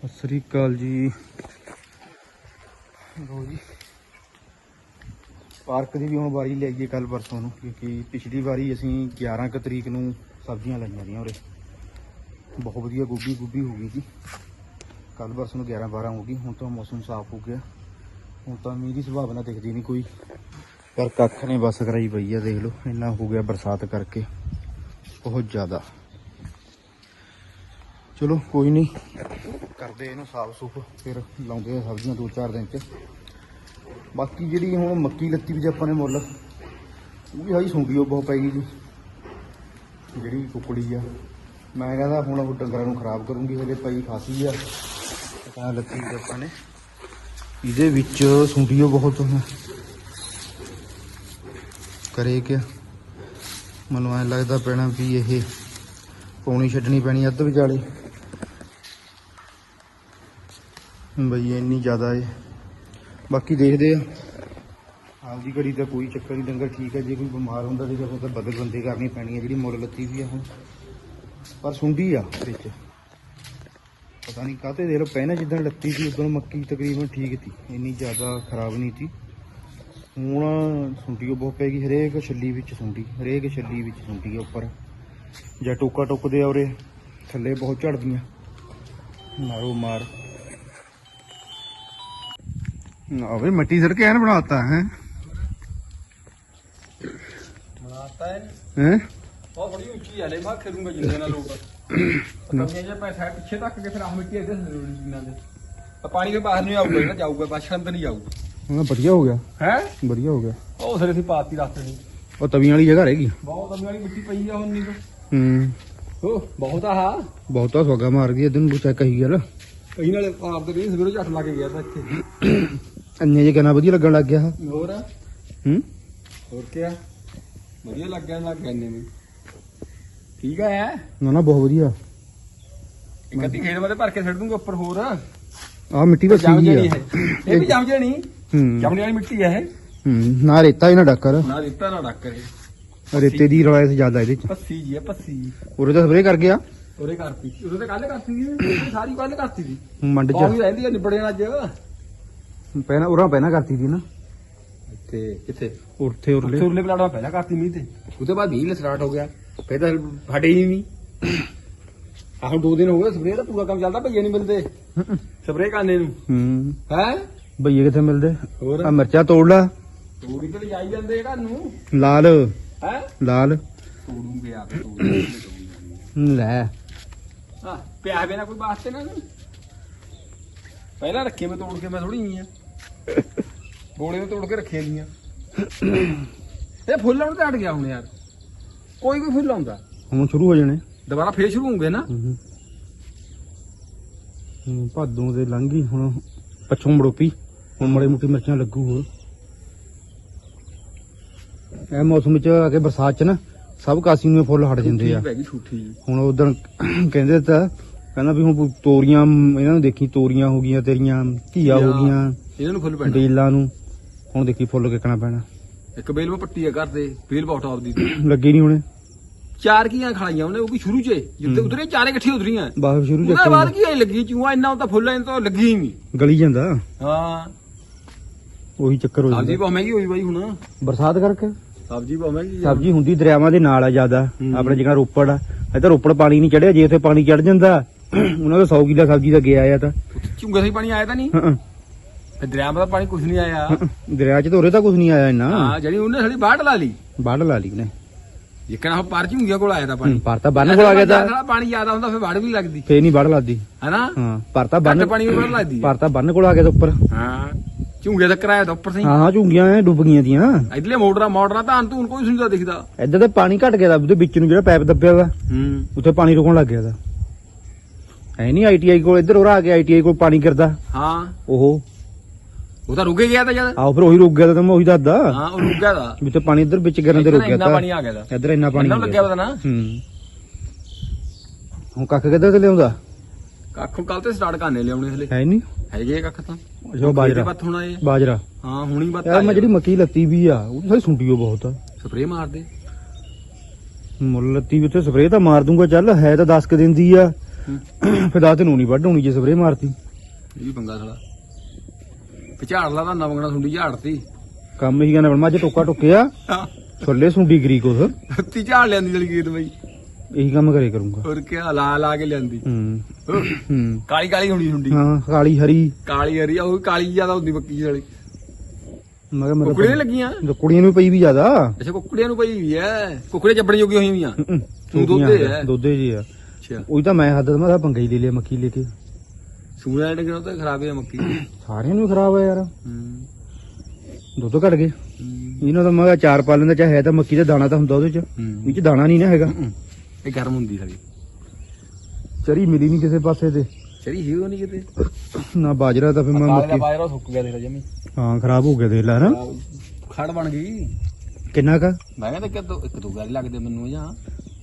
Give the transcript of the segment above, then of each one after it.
ਸਤਿ ਸ੍ਰੀ ਅਕਾਲ ਜੀ। ਲੋ ਜੀ। ਪਾਰਕ ਦੀ ਵੀ ਹੁਣ ਵਾਰੀ ਲੈ ਗਈ ਕੱਲ ਪਰਸੋਂ ਨੂੰ, ਕਿਉਂਕਿ ਪਿਛਲੀ ਵਾਰੀ ਅਸੀਂ 11 ਕੁ ਤਰੀਕ ਨੂੰ ਸਬਜ਼ੀਆਂ ਲਾਈਆਂ ਦੀਆਂ ਉਰੇ। ਬਹੁਤ ਵਧੀਆ ਗੋਭੀ ਗੋਭੀ ਹੋ ਗਈ ਜੀ। ਕੱਲ ਪਰਸੋਂ ਨੂੰ 11 12 ਹੋ ਗਈ, ਹੁਣ ਤਾਂ ਮੌਸਮ ਸਾਫ਼ ਹੋ ਗਿਆ। ਹੁਣ ਤਾਂ ਮੀਂਹ ਦੀ ਸੰਭਾਵਨਾ ਦਿਖਦੀ ਨਹੀਂ ਕੋਈ। ਪਰ ਕੱਖ ਨੇ ਬਸ ਕਰਾਈ ਪਈ ਆ, ਦੇਖ ਲਓ। ਇੰਨਾ ਹੋ ਗਿਆ ਬਰਸਾਤ ਕਰਕੇ। ਬਹੁਤ ਜ਼ਿਆਦਾ। ਚਲੋ, ਕੋਈ ਨਹੀਂ। ਕਰਦੇ ਇਹਨੂੰ ਸਾਫ਼ ਸੁਫ, ਫਿਰ ਲਾਉਂਦੇ ਆ ਸਬਜ਼ੀਆਂ ਦੋ ਚਾਰ ਦਿਨ ਚ। ਬਾਕੀ ਜਿਹੜੀ ਹੁਣ ਮੱਕੀ ਲੱਤੀ ਵੀ ਜੇ ਆਪਾਂ ਨੇ ਮੁੱਲ, ਉਹ ਵੀ ਹਾਈ ਸੁੰਡੀ ਉਹ ਬਹੁਤ ਪੈ ਗਈ ਜੀ। ਜਿਹੜੀ ਕੁਕੜੀ ਆ। ਮੈਂ ਕਹਿੰਦਾ ਹੁਣ ਉਹ ਡੰਗਰਾਂ ਨੂੰ ਖਰਾਬ ਕਰੂੰਗੀ ਹਲੇ ਪਈ ਖਾਸੀ ਆ। ਤਾਂ ਲੱਤੀ ਵੀ ਆਪਾਂ ਨੇ। ਇਹਦੇ ਵਿੱਚ ਸੁੰਡੀਓ ਬਹੁਤ ਹੈ ਕਰੇ ਕਿ ਮੈਨੂੰ ਐ ਲੱਗਦਾ ਪੈਣਾ ਵੀ ਇਹ ਪੌਣੀ ਛੱਡਣੀ ਪੈਣੀ ਅੱਧ ਵਿਚਾਲੇ। ਬਈ ਇੰਨੀ ਜ਼ਿਆਦਾ ਏ। ਬਾਕੀ ਦੇਖਦੇ ਆ। ਆਪਦੀ ਘੜੀ ਤਾਂ ਕੋਈ ਚੱਕਰ ਨਹੀਂ ਡੰਗਰ ਠੀਕ ਹੈ ਜੇ ਕੋਈ ਬਿਮਾਰ ਹੁੰਦਾ ਤੇ ਫਿਰ ਤਾਂ ਬਦਲ ਬੰਦੇ ਕਰਨੀ ਪੈਣੀ ਹੈ ਜਿਹੜੀ ਮੁੱਲ ਲੱਤੀ ਵੀ ਆ ਹੁਣ। ਪਰ ਸੁੰਡੀ ਆ ਵਿੱਚ। ਪਤਾ ਨਹੀਂ ਕਾਹਤੇ ਦੇ ਲੋ ਪਹਿਲਾਂ ਜਿੱਦਾਂ ਲੱਤੀ ਸੀ, ਉਦੋਂ ਮੱਕੀ ਤਕਰੀਬਨ ਠੀਕ ਸੀ ਇੰਨੀ ਜ਼ਿਆਦਾ ਖਰਾਬ ਨਹੀਂ ਸੀ ਹੁਣ ਸੁੰਡੀ ਬਹੁਤ ਪੈ ਗਈ, ਹਰੇਕ ਛੱਲੀ ਵਿੱਚ ਸੁੰਡੀ, ਹਰੇਕ ਛੱਲੀ ਵਿੱਚ ਸੁੰਡੀ ਆ ਉੱਪਰ। ਜਾਂ ਟੋਕਾ ਟੁੱਕਦੇ ਆ ਉਰੇ, ਥੱਲੇ ਬਹੁਤ ਝੜਦੀਆਂ। ਮਾਰੋ ਮਾਰ। ਆਵੇ ਮਿੱਟੀ ਸੜ ਕੇ ਐਨ ਬਣਾਤਾ ਹੈ ਬਣਾਤਾ ਹੈ ਹੈ ਉਹ ਬੜੀ ਉੱਚੀ ਆ ਲੈ ਮੈਂ ਖੇਡੂੰਗਾ ਜਿੰਨੇ ਨਾਲ ਲੋਕ ਕਮੀਆਂ ਜੇ ਪੈਸਾ ਪਿੱਛੇ ਤੱਕ ਕੇ ਫਿਰ ਆਹ ਮਿੱਟੀ ਇਹਦੇ ਜ਼ਰੂਰੀ ਜਿੰਨਾਂ ਦੇ ਤਾਂ ਪਾਣੀ ਦੇ ਬਾਹਰ ਨਹੀਂ ਆਊਗਾ ਜਿਹੜਾ ਜਾਊਗਾ ਬਾਛੜ ਅੰਦਰ ਨਹੀਂ ਜਾਊਗਾ ਹਾਂ ਵਧੀਆ ਹੋ ਗਿਆ ਹੈ ਵਧੀਆ ਹੋ ਗਿਆ ਉਹ ਸਿਰੇ ਸੀ ਪਾਤੀ ਰਸਤੇ ਨਹੀਂ ਉਹ ਤਵੀਆਂ ਵਾਲੀ ਜਗ੍ਹਾ ਰਹਿ ਗਈ ਬਹੁਤ ਅਮੀ ਵਾਲੀ ਮਿੱਟੀ ਪਈ ਆ ਹੁਣ ਨਹੀਂ ਹੂੰ ਉਹ ਬਹੁਤ ਆ ਹਾਂ ਬਹੁਤਾ ਸਵਾਗਾ ਮਾਰ ਗਈ ਇਦਨ ਬੁਚਾ ਕਹੀ ਗੱਲ ਕਈ ਨਾਲੇ ਆਪ ਦੇ ਵੀ ਸਵੇਰੇ ਝੱਟ ਲਾ ਕੇ ਗਿਆ ਤਾਂ ਇੱਥੇ ਅੰਨੇ ਜੇ ਕਿੰਨਾ ਵਧੀਆ ਲੱਗਣ ਲੱਗ ਗਿਆ ਆਹ। ਹੋਰ? ਹੂੰ? ਹੋਰ ਕੀ ਆ ਵਧੀਆ ਲੱਗ ਗਿਆ ਲੱਗ ਗਿਆ ਨੇ ਠੀਕ ਆ ਨਾ ਨਾ ਬਹੁਤ ਵਧੀਆ। ਇੱਕ ਅੱਧੀ ਖੇਡ ਵਾਲੇ ਭਰ ਕੇ ਛੱਡ ਦੂੰਗਾ ਉੱਪਰ ਹੋਰ। ਆ ਮਿੱਟੀ ਬਸ ਜੰਮ ਜਣੀ ਆ। ਹੈ ਇਹ ਵੀ ਜੰਮ ਜਣੀ? ਹੂੰ। ਜੰਮਣੀ ਵਾਲੀ ਮਿੱਟੀ ਹੈ ਇਹ? ਹੂੰ ਨਾ ਰੇਤਾ ਹੀ ਨਾ ਡੱਕਰ। ਨਾ ਦਿੱਤਾ ਨਾ ਡੱਕ ਕਰੇ ਰੇਤੇ ਦੀ ਰਵਾਇਤ ਜ਼ਿਆਦਾ ਇਹਦੇ ਚ। ਪੱਸੀ ਜੀ ਹੈ ਪੱਸੀ ਉਰੇ ਤਾਂ ਸਪਰੇ ਕਰ ਗਿਆ। ਉਹਦੇ ਕਰਤੀ। ਉਹਦੇ ਤੇ ਕੱਲ ਕਰਤੀ ਸੀ ਸਾਰੀ ਕੱਲ ਕਰਤੀ ਸੀ। ਮੰਡ ਚ। ਵੀ ਰਹਿੰਦੀ ਹੈ ਨਿਬੜੇ ਅੱਜ। ਪਹਿਲਾਂ ਉਰਾਂ ਪਹਿਲਾਂ ਕਰਤੀ ਸੀ ਨਾ। ਤੇ ਕਿੱਥੇ? ਉੱਥੇ ਉਰਲੇ ਸੁਰਲੇ ਪਲਾੜਾ ਪਹਿਲਾਂ ਕਰਤੀ ਮੀਂਹ ਤੇ। ਉਹਦੇ ਬਾਅਦ ਮੀਂਹ ਸਟਾਰਟ ਹੋ ਗਿਆ। ਫੇਰ ਤਾਂ ਫਟੇ ਹੀ ਨਹੀਂ ਆਹ ਦੋ ਦਿਨ ਹੋ ਗਏ ਸਪਰੇਅ ਦਾ ਪੂਰਾ ਕੰਮ ਚੱਲਦਾ ਭਈਏ ਨਹੀਂ ਮਿਲਦੇ। ਸਪਰੇਅ ਕਰਨੇ ਨੂੰ। ਹੂੰ। ਹੈ? ਬਈਏ ਕਿੱਥੇ ਮਿਲਦੇ? ਹੋਰ? ਆ ਮਿਰਚਾਂ ਤੋੜ ਲਾ। ਤੋੜੀ ਤੇ ਜਾਈ ਜਾਂਦੇ ਘਰ ਨੂੰ। ਲਾਲ। ਹੈ? ਲਾਲ। ਤੋੜੂਗੇ ਆ ਤੋੜੂਗੇ ਲੈ। ਹਾਂ ਪਿਆ ਬਿਨਾ ਕੋਈ ਵਾਸਤੇ ਨਾ ਪਹਿਲਾਂ ਰੱਖੇ ਮੈਂ ਤੋੜ ਕੇ ਮੈਂ ਥੋੜੀ ਆ। ਬੋਲੇ ਮੈਂ ਤੋੜ ਕੇ ਰੱਖੇ ਲੀਆਂ ਇਹ ਫੁੱਲ ਹੁਣ ਘਟ ਗਿਆ ਹੁਣ ਯਾਰ। ਕੋਈ ਵੀ ਫੁੱਲ ਆਉਂਦਾ। ਹੁਣ ਸ਼ੁਰੂ ਹੋ ਜਾਣੇ। ਦੁਬਾਰਾ ਫੇਰ ਸ਼ੁਰੂ ਹੋਣਗੇ ਨਾ। ਹੂੰ ਹੂੰ। ਭਾਦੋਂ ਦੇ ਲੰਘੀ ਹੁਣ ਪੱਛੋਂ ਮੜੋਪੀ। ਹੁਣ ਮੜੇ ਮੁੱਟੀ ਮਿਰਚਾਂ ਲੱਗੂ ਹੋਰ। ਇਹ ਮੌਸਮ ਵਿੱਚ ਆ ਕੇ ਬਰਸਾਤ ਚ ਨਾ ਸਭ ਕਾਸੀ ਨੂੰ ਫੁੱਲ ਹਟ ਜਾਂਦੇ ਆ। ਪੈ ਗਈ ਹੁਣ ਉਦੋਂ ਕਹਿੰਦੇ ਤਾਂ ਕਹਿੰਦਾ ਵੀ ਹੁਣ ਤੋਰੀਆਂ ਇਹਨਾਂ ਨੂੰ ਦੇਖੀ ਤੋਰੀਆਂ ਹੋ ਗਈਆਂ ਤੇਰੀਆਂ ਘੀਆ ਹੋ ਗਈਆਂ। ਇਹਨਾਂ ਨੂੰ ਫੁੱਲ ਪੈਣਾ। ਬੇਲਾਂ ਨੂੰ। ਹੁਣ ਦੇਖੀ ਫੁੱਲ ਕਿੱਕਣਾ ਪੈਣਾ। ਇੱਕ ਬੇਲ ਮੈਂ ਪੱਟੀ ਆ ਕਰਦੇ ਬੇਲ ਬਹੁਤ ਆਪਦੀ ਦੀ। ਲੱਗੇ ਨਹੀਂ ਹੁਣੇ। ਚਾਰ ਕੀਆਂ ਖਾਈਆਂ ਉਹਨੇ ਉਹ ਵੀ ਸ਼ੁਰੂ 'ਚ। ਜਿੱਤੇ ਉਧਰੇ ਚਾਰੇ ਇਕੱਠੀ ਉਧਰੀਆਂ ਬਾਹਰ ਸ਼ੁਰੂ ਉਹਦੇ ਚੱਕ ਬਾਅਦ ਕੀ ਆਈ ਲੱਗੀ ਚੂਹਾ ਇੰਨਾ ਤਾਂ ਫੁੱਲ ਇਹਨਾਂ ਤੋਂ ਲੱਗੀ ਹੀ ਨਹੀਂ। ਗਲੀ ਜਾਂਦਾ। ਹਾਂ। ਉਹੀ ਚੱਕਰ ਹੋ ਸਬਜ਼ੀ ਜਾਂਦਾ ਬਹੁਤ ਮਹਿੰਗੀ ਹੋਈ ਬਾਈ ਹੁਣ। ਬਰਸਾਤ ਕਰਕੇ। ਸਬਜ਼ੀ ਬਹੁਤ ਮਹਿੰਗੀ। ਸਬਜ਼ੀ ਹੁੰਦੀ ਦਰਿਆਵਾਂ ਦੇ ਨਾਲ ਆ ਜ਼ਿਆਦਾ। ਆਪਣੇ ਜਗ੍ਹਾ ਰੋਪੜ ਆ। ਇੱਧਰ ਰੋਪੜ ਪਾਣੀ ਨਹੀਂ ਚੜਿਆ। ਜੇ ਉੱਥੇ ਪਾਣੀ ਚੜ ਜਾਂਦਾ ਉਹਨਾਂ ਦਾ 100 ਕਿੱਲਾ ਸਬਜ਼ੀ ਦਾ ਗਿਆ ਆ ਤਾਂ। ਝੁੰਗਾ ਸੀ ਪਾਣੀ ਆਇਆ ਤਾਂ ਨਹੀਂ? ਦਰਿਆ ਦਾ ਪਾਣੀ ਕੁਝ ਨਹੀਂ ਆਇਆ। ਦਰਿਆ 'ਚ ਤਾਂ ਉਰੇ ਤਾਂ ਕੁਝ ਨਹੀਂ ਆਇਆ ਇੰਨਾ। ਹਾਂ ਜਿਹੜੀ ਉਹਨੇ ਸਾਡੀ ਬਾੜ ਲਾ ਲਈ। ਬਾੜ ਲਾ ਲਈ ਨੇ ਜਿੱਕਣਾ ਉਹ ਪਰ ਝੁੰਗੀਆਂ ਕੋਲ ਆਇਆ ਤਾਂ ਪਾਣੀ। ਪਰ ਤਾਂ ਬੰਨ ਕੋਲ ਆ ਗਿਆ ਤਾਂ। ਸਾਡਾ ਪਾਣੀ ਜ਼ਿਆਦਾ ਹੁੰਦਾ ਫਿਰ ਬਾੜ ਵੀ ਲੱਗਦੀ। ਫੇਰ ਨਹੀਂ ਬਾੜ ਲਾਦੀ ਹੈਨਾ? ਹਾਂ ਪਰ ਤਾਂ ਬੰਨ ਪਾਣੀ ਵੀ ਬਾੜ ਲੱਗਦੀ ਪਰ ਤਾਂ ਬੰਨ ਕੋਲ ਆ ਗਿਆ ਤਾਂ ਉੱਪਰ। ਹਾਂ ਝੁੰਗੇ ਤੱਕ ਆਇਆ ਤਾਂ ਉੱਪਰ ਸਹੀ ਹਾਂ ਝੁੰਗੀਆਂ ਐ ਡੁੱਬ ਗਈਆਂ ਦੀਆਂ ਇਧਰਲੇ ਮੋਟਰਾਂ ਮੋਟਰਾਂ ਤਾਂ ਧੂਨ ਕੋਈ ਸੁਣਦਾ ਦਿਖਦਾ। ਇੱਧਰ ਤਾਂ ਪਾਣੀ ਘਟ ਗਿਆ ਦਾ ਉਹਦੇ ਵਿੱਚ ਨੂੰ ਜਿਹੜਾ ਪੈਪ ਦੱਬਿਆ ਵਾ ਹੂੰ। ਉੱਥੇ ਪਾਣੀ ਰੁਕਣ ਲੱਗ ਗਿਆ ਦਾ ਐ ਨਹੀਂ ਆਈਟੀਆਈ ਕੋਲ ਇੱਧਰ ਉਰਾ ਆ ਗਿਆ ਆਈਟੀਆਈ ਕੋਲ ਪਾਣੀ ਗਿਰਦਾ। ਹਾਂ। ਉਹ ਉਹ ਤਾਂ ਰੁਕੇ ਗਿਆ ਤਾਂ ਜਦ। ਆਓ ਫਿਰ ਉਹੀ ਰੁਕ ਗਿਆ ਤਾਂ ਮੈਂ ਉਹੀ ਦੱਸਦਾ। ਹਾਂ ਉਹ ਰੁਕ ਗਿਆ ਦਾ ਵਿੱਚ ਪਾਣੀ ਇੱਧਰ ਵਿੱਚ ਗਿਰਨ ਤੇ ਰੁਕ ਗਿਆ ਇੰਨਾ ਤਾਂ। ਪਾਣੀ ਆ ਗਿਆ ਦਾ ਇੱਧਰ ਇੰਨਾ ਪਾਣੀ ਇੰਨਾ ਲੱਗਿਆ ਪਤਾ ਨਾ। ਹੂੰ। ਹੁਣ ਕੱਖ ਕਿੱਧਰ ਤੇ ਲਿਆਉਂਦਾ? ਕੱਖ ਕੱਲ ਤੇ ਸਟਾਰਟ ਕਰਨੇ ਲਿਆਉਣੇ ਹਲੇ। ਹੈ ਨਹੀਂ ਹੈਗੇ ਕੱਖ ਤਾਂ। ਜੋ ਬਾਜਰਾ। ਬੱਤ ਹੋਣਾ ਇਹ। ਬਾਜਰਾ। ਹਾਂ ਹੁਣੀ ਬੱਤ ਯਾਰ ਮੈਂ ਜਿਹੜੀ ਮੱਕੀ ਲੱਤੀ ਵੀ ਆ ਉਹ ਸਾਰੀ ਸੁੰਡੀਓ ਬਹੁਤ ਆ। ਸਪਰੇ ਮਾਰਦੇ। ਮੁੱਲ ਲੱਤੀ ਵੀ ਉੱਥੇ ਸਪਰੇਅ ਤਾਂ ਮਾਰ ਦੂੰਗਾ ਚੱਲ ਹੈ ਤਾਂ 10 ਕ ਦਿਨ ਦੀ ਆ। ਫਿਰ ਦਸ ਦਿਨ ਨੂੰ ਨਹੀਂ ਵੱਢ ਹੋਣੀ ਜੇ ਸਪਰੇ ਮਾਰਤੀ। ਇਹ ਵੀ ਪੰਗਾ ਸਾਲਾ। ਪਛਾੜ ਲਾ ਤਾਂ ਨਵੰਗਣਾ ਸੁੰਡੀ ਝਾੜਤੀ ਕੰਮ ਹੀ ਕਹਿੰਦਾ ਮੈਂ ਅੱਜ ਟੋਕਾ ਟੁੱਕਿਆ ਛੱਲੇ ਸੁੰਡੀ ਗਰੀ ਕੋਸ ਤੀ ਝਾੜ ਲੈਂਦੀ ਜਲੀ ਗੀਤ ਬਈ। ਇਹੀ ਕੰਮ ਕਰੇ ਕਰੂੰਗਾ। ਹੋਰ ਕੀ ਲਾ ਲਾ ਕੇ ਲਿਆਂਦੀ। ਹੂੰ ਕਾਲੀ ਕਾਲੀ ਹੁੰਦੀ ਸੁੰਡੀ। ਹਾਂ ਕਾਲੀ ਹਰੀ। ਕਾਲੀ ਹਰੀ ਆ ਉਹ ਵੀ ਕਾਲੀ ਜ਼ਿਆਦਾ ਹੁੰਦੀ ਬੱਕੀ ਵਾਲੀ। ਮੈਂ ਕਿਹਾ ਮੇਰਾ ਕੁੱਕੜੀਆਂ ਲੱਗੀਆਂ? ਤਾਂ ਕੁੜੀਆਂ ਨੂੰ ਪਈ ਵੀ ਜ਼ਿਆਦਾ? ਅੱਛਾ ਕੁੱਕੜੀਆਂ ਨੂੰ ਪਈ ਵੀ ਐ। ਕੁੱਕੜੇ ਚੱਬਣ ਜੋਗੀ ਹੋਈ ਵੀਆਂ ਹੂੰ, ਹੂੰ। ਤੂੰ ਦੁੱਧੇ ਆ। ਦੁੱਧੇ ਜੀ ਆ। ਅੱਛਾ। ਉਹੀ ਤਾਂ ਮੈਂ ਹੱਦ ਮੈਂ ਪੰਗਾ ਹੀ ਲੈ ਲਿਆ ਮੱਕੀ ਲੈ ਕੇ। ਸੂਣਾ ਡੰਗਰਾਂ ਤਾਂ ਖਰਾਬ ਹੈ ਮੱਕੀ। ਹੂੰ ਸਾਰਿਆਂ ਨੂੰ ਹੀ ਖਰਾਬ ਆ ਯਾਰ। ਦੁੱਧ ਘਟ ਗਏ। ਇਹਨਾਂ ਦਾ ਮੈਂ ਕਿਹਾ ਚਾਰ ਪਾ ਲੈਂਦਾ ਚਾਹੇ ਹੈ ਤਾਂ ਮੱਕੀ ਦਾ ਦਾਣਾ ਤਾਂ ਹੁੰਦਾ ਉਹਦੇ ਚ। ਹੂੰ। ਵਿੱਚ ਦਾਣਾ ਨਹੀਂ ਨਾ ਹੈਗਾ। ਇਹ ਗਰਮ ਹੁੰਦੀ ਸਾਲੀ ਚਰੀ ਮਿਲੀ ਨਹੀਂ ਕਿਸੇ ਪਾਸੇ ਤੇ। ਚਰੀ ਹੀ ਉਹ ਨਹੀਂ ਕਿਤੇ। ਨਾ ਬਾਜਰਾ ਤਾਂ ਫਿਰ ਮੈਂ ਕਾਲੇ ਦਾ ਮੱਕੀ ਬਾਜਰਾ ਸੁੱਕ ਗਿਆ ਤੇਰਾ ਜਮੀ। ਹਾਂ ਖਰਾਬ ਹੋ ਗਿਆ ਦੇਖ ਲੈ ਨਾ। ਖੜ ਬਣ ਗਈ। ਕਿੰਨਾ ਕਾ? ਮੈਂ ਕਹਿੰਦਾ ਕਿ ਦੋ ਇੱਕ ਦੋ ਗੱਲ ਲੱਗਦੇ ਮੈਨੂੰ ਜਾਂ।